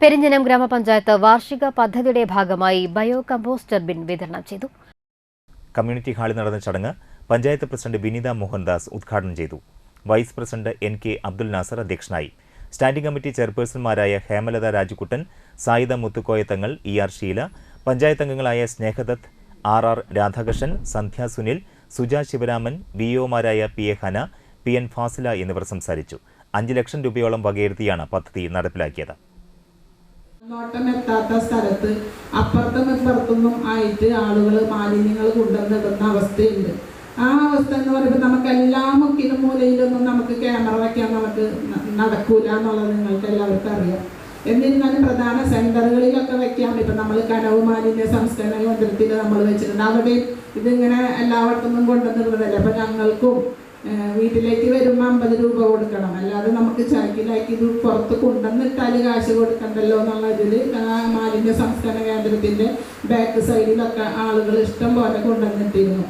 പെരിഞ്ഞനം ഗ്രാമപഞ്ചായത്ത് വാർഷിക പദ്ധതിയുടെ ഭാഗമായി ബയോ കമ്പോസ്റ്റർ ബിൻ വിതരണം ചെയ്തു. കമ്മ്യൂണിറ്റി ഹാളിൽ നടന്ന ചടങ്ങ് പഞ്ചായത്ത് പ്രസിഡന്റ് വിനീത മോഹൻദാസ് ഉദ്ഘാടനം ചെയ്തു. Vice president N K Abdul Nasser അധ്യക്ഷനായി. സ്റ്റാൻഡിംഗ് കമ്മിറ്റി ചെയർപേഴ്സൺമാരായ ഹേമലത രാജുക്കുട്ടൻ സായിദ മുത്തുക്കോയത്തങ്ങൾ ഇ ആർ ഷീല പഞ്ചായത്ത് അംഗങ്ങളായ Snehadath R R Radhakrishnan Sandhya Sunil Suja Sivaraman V ഒമാരായ P A Hana P N Fasila എന്നിവർ സംസാരിച്ചു. അഞ്ച് ലക്ഷം രൂപയോളം വകയിരുത്തിയാണ് പദ്ധതി നടപ്പിലാക്കിയത്. നോട്ടം എത്താത്ത സ്ഥലത്ത് അപ്പുറത്തും ഇപ്പുറത്തൊന്നും ആയിട്ട് ആളുകൾ മാലിന്യങ്ങൾ കൊണ്ടുവന്നിടുന്ന അവസ്ഥയുണ്ട്. ആ അവസ്ഥ എന്ന് പറയുമ്പോൾ നമുക്ക് എല്ലാ മുക്കിലും മൂലയിലൊന്നും നമുക്ക് ക്യാമറ വയ്ക്കാൻ നമുക്ക് നടക്കൂല എന്നുള്ളത് നിങ്ങൾക്ക് എല്ലാവർക്കും അറിയാം. എന്നിരുന്നാലും പ്രധാന സെന്ററുകളിലൊക്കെ വെക്കാം. ഇപ്പം നമ്മൾ കനവ് മാലിന്യ സംസ്കരണ കേന്ദ്രത്തിൽ നമ്മൾ വെച്ചിട്ടുണ്ട്. അവിടെ ഇതിങ്ങനെ എല്ലായിടത്തുനിന്നും കൊണ്ടുവന്നിടുന്നതല്ലേ? അപ്പം ഞങ്ങൾക്കും വീട്ടിലേക്ക് വരുമ്പോൾ അമ്പത് രൂപ കൊടുക്കണം. അല്ലാതെ നമുക്ക് ചാക്കിലാക്കി ഇത് പുറത്ത് കൊണ്ടുവന്നിട്ടാൽ കാശ് കൊടുക്കണ്ടല്ലോ എന്നുള്ള ഇതിൽ ആ മാലിന്യ സംസ്കരണ കേന്ദ്രത്തിന്റെ ബാക്ക് സൈഡിലൊക്കെ ആളുകൾ ഇഷ്ടം പോലെ കൊണ്ടുവന്നിട്ടിരുന്നു.